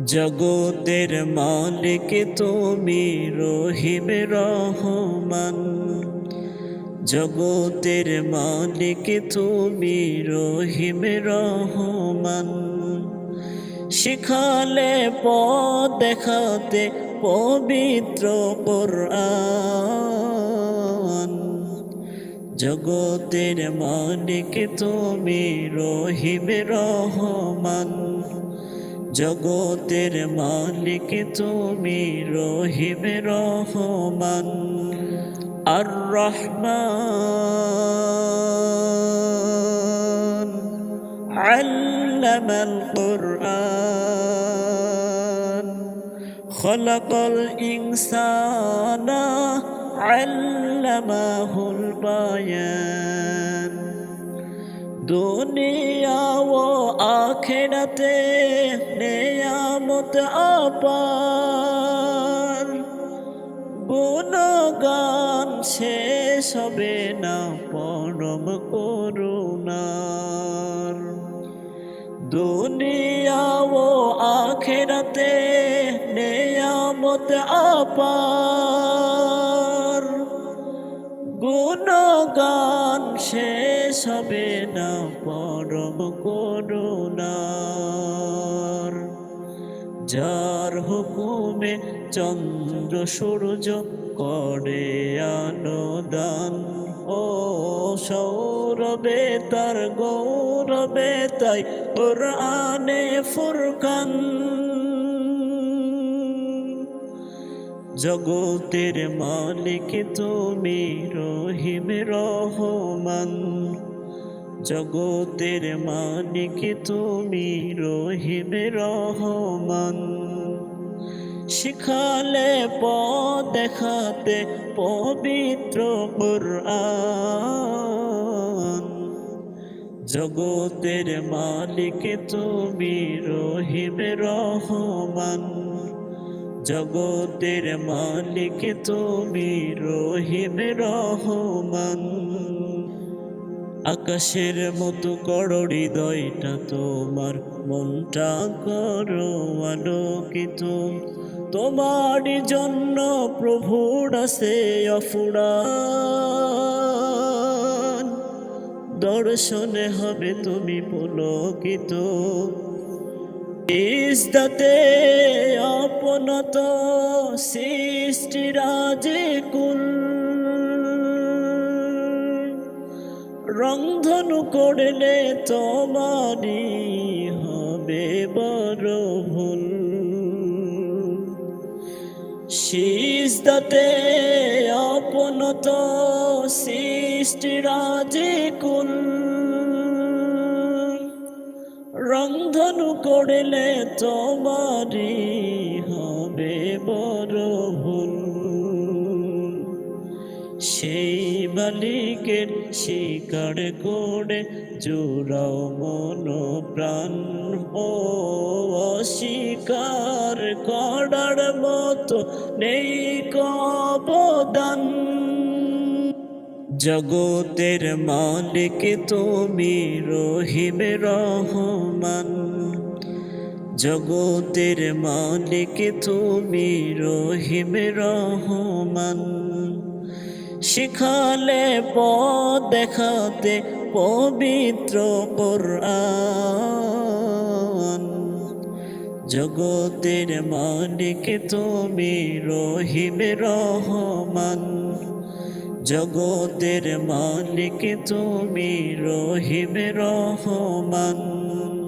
জগতের মালিক তুমি রহিম রহমান। জগতের মালিক তুমি রহিম রহমান। শিখালে পথ দেখাতে পবিত্র কোরআন। জগতের মালিক তুমি রহিম রহমান। জগতের মালিক তুমি রহিম রহমান আর রহমান علم القرآن خلق الإنسان علمه البيان দুনিয়া ও আখেরাতে নেয়ামত আপার। গুণগান শেষ হবে না, পরম করুণার। দুনিয়া ও আখেরাতে নেয়ামত আপার। গুণগান শেষ হবে না, পরম করুণার। যার হুকুমে চন্দ্র সূর্য করে আনোদান। ও সৌরবে তার গৌরবে তাই কোরআনে ফুরকান। জগতের মালিক তুমি রহিম রহমান জগতের মালিক তুমি রহিম রহমান। শিখালে পথ দেখাতে পবিত্র কোরআন। জগতের মালিক তুমি রহিম রহমান। জগতের মালিক তুমি রহিম রহমান। আকাশের মতো করো হৃদয়টা তোমার, মনটা করো আলোকিত। তোমার জন্য প্রভুর আছে অফুরান। দর্শনে হবে তুমি পুলকিত। ইস্তাতে অপনত সৃষ্টি রাজে কুল। রংধনু করলে তোমারি হবে বড় ভুল। সিজদাতে অপনত সৃষ্টি রাজে কুল। রংধনু করলে তোমারি হবে বড় ভুল। সেই মালিকের শিকার করে জোড়াও মন প্রাণ ও অস্বীকার করার মতো নেই কবদান। জগতের মালিক তুমি রহিম রহমান। জগতের মালিক তুমি রহিম রহমান। শিখালে পথ দেখাতে পবিত্র কোরআন। জগতের মালিক তুমি রহিম রহমান। জগতের মালিক তুমি রহিম রহমান।